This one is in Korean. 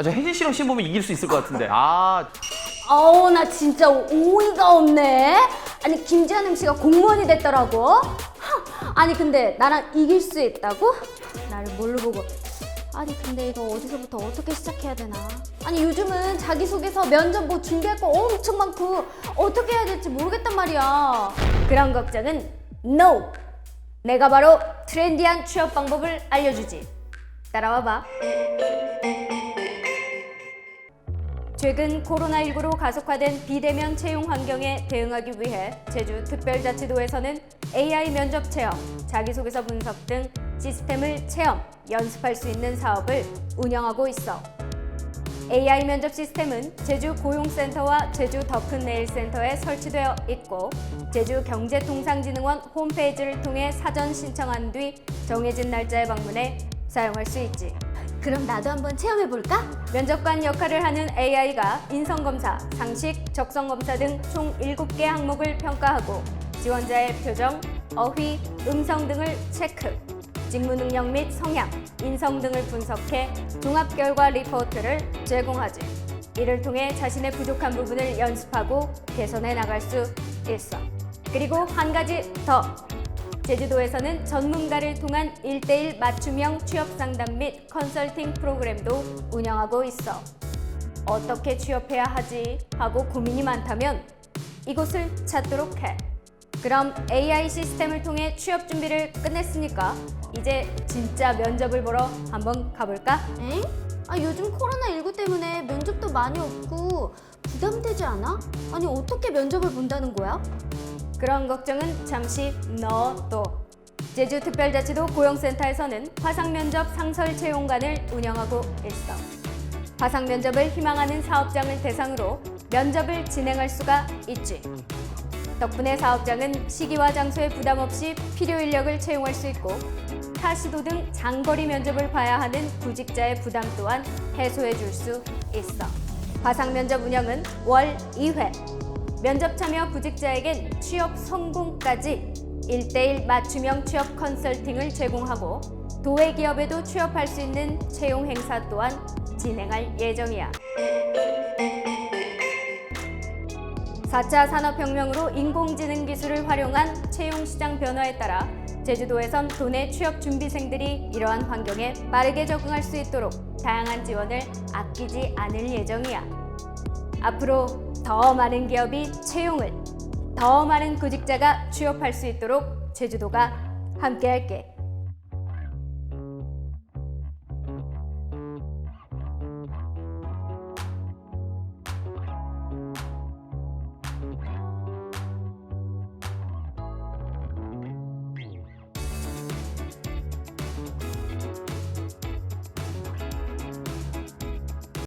아, 저 혜진 씨랑 시험 보면 이길 수 있을 것 같은데. 아, 어우 나 진짜 오이가 없네. 아니 김지한 MC가 공무원이 됐더라고. 하, 아니 근데 나랑 이길 수 있다고? 나를 뭘로 보고? 아니 근데 이거 어디서부터 어떻게 시작해야 되나? 아니 요즘은 자기소개서 면접 뭐 준비할 거 엄청 많고 어떻게 해야 될지 모르겠단 말이야. 그런 걱정은 NO. 내가 바로 트렌디한 취업 방법을 알려주지. 따라와 봐. 최근 코로나19로 가속화된 비대면 채용 환경에 대응하기 위해 제주 특별자치도에서는 AI 면접 체험, 자기소개서 분석 등 시스템을 체험, 연습할 수 있는 사업을 운영하고 있어. AI 면접 시스템은 제주 고용센터와 제주 더큰네일센터에 설치되어 있고 제주 경제통상진흥원 홈페이지를 통해 사전 신청한 뒤 정해진 날짜에 방문해 사용할 수 있지. 그럼 나도 한번 체험해 볼까? 면접관 역할을 하는 AI가 인성검사, 상식, 적성검사 등 총 7개 항목을 평가하고 지원자의 표정, 어휘, 음성 등을 체크, 직무 능력 및 성향, 인성 등을 분석해 종합 결과 리포트를 제공하지. 이를 통해 자신의 부족한 부분을 연습하고 개선해 나갈 수 있어. 그리고 한 가지 더. 제주도에서는 전문가를 통한 1대1 맞춤형 취업 상담 및 컨설팅 프로그램도 운영하고 있어. 어떻게 취업해야 하지 하고 고민이 많다면 이곳을 찾도록 해. 그럼 AI 시스템을 통해 취업 준비를 끝냈으니까 이제 진짜 면접을 보러 한번 가볼까? 엥? 아 요즘 코로나19 때문에 면접도 많이 없고 부담되지 않아? 아니 어떻게 면접을 본다는 거야? 그런 걱정은 잠시 넣어둬. 제주특별자치도 고용센터에서는 화상면접 상설 채용관을 운영하고 있어. 화상면접을 희망하는 사업장을 대상으로 면접을 진행할 수가 있지. 덕분에 사업장은 시기와 장소에 부담 없이 필요 인력을 채용할 수 있고 타시도 등 장거리 면접을 봐야 하는 구직자의 부담 또한 해소해 줄 수 있어. 화상 면접 운영은 월 2회. 면접 참여 구직자에겐 취업 성공까지 1대1 맞춤형 취업 컨설팅을 제공하고 도외 기업에도 취업할 수 있는 채용 행사 또한 진행할 예정이야. 4차 산업혁명으로 인공지능 기술을 활용한 채용 시장 변화에 따라 제주도에선 도내 취업 준비생들이 이러한 환경에 빠르게 적응할 수 있도록 다양한 지원을 아끼지 않을 예정이야. 앞으로 더 많은 기업이 채용을, 더 많은 구직자가 취업할 수 있도록 제주도가 함께할게.